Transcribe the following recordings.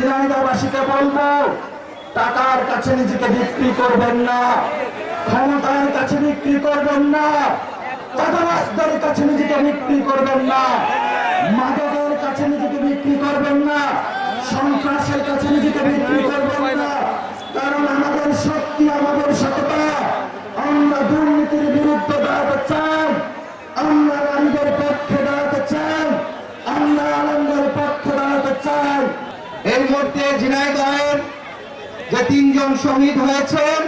ঝিনাইদাবাসীকে বলব, টাকার কাছে নিজেকে বিক্রি করবেন না, ক্ষমতার কাছে বিক্রি করবেন না চাঁদাবাসদের কাছে নিজেকে বিক্রি করবেন না, মাদকের কাছে নিজেকে বিক্রি করবেন না, সন্ত্রাসের কাছে নিজেকে বিক্রি করবেন না কারণ আমাদের শক্তি আমাদের সততা আমরা দুর্নীতির বিরুদ্ধে দাঁড়াতে চাই আমরা নারীদের পক্ষে দাঁড়াতে চাই আমরা আনন্দের পক্ষে দাঁড়াতে চাই এই মুহূর্তে ঝিনাইদহের যে তিনজন শহীদ হয়েছেন,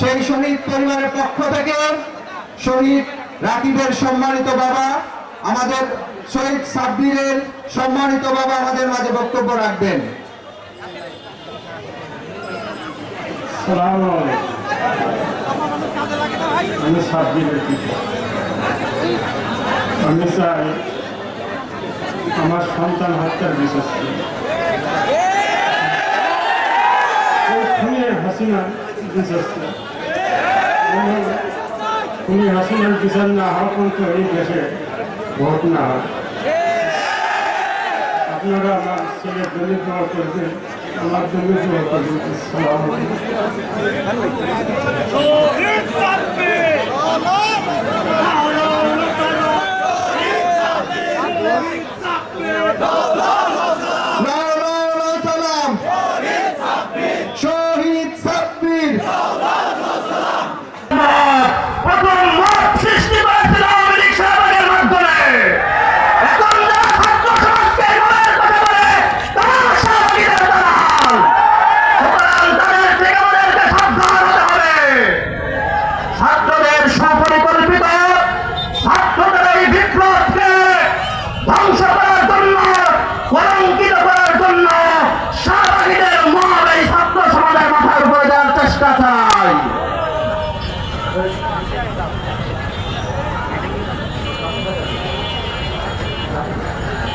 সেই শহীদ পরিবারের পক্ষ থেকে শহীদ রাকিবের সম্মানিত বাবা, আমাদের শহীদ সাব্বিরের সম্মানিত বাবা আমাদের মাঝে বক্তব্য রাখবেন। আমি চাই আমার সন্তান হত্যার বিশ্বাস হাসিনা বিশ্বাস খুনি হাসিনার বিচার না হওয়া এই দেশে ভোট না আপনারা আমার ছেলের করবেন, আমার দলিত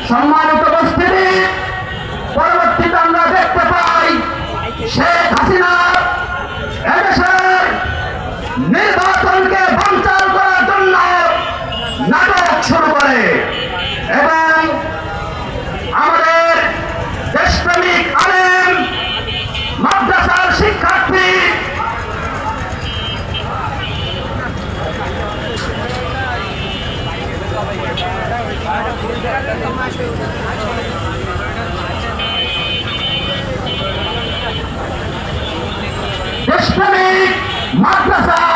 সম্মানিত উপস্থিতি, পরবর্তীতে আমরা দেখতে পাই শেখ হাসিনা এদেশের নির্বাচনকে বঞ্চন করার জন্য নাটক শুরু করে। এবং মাদ্রাসা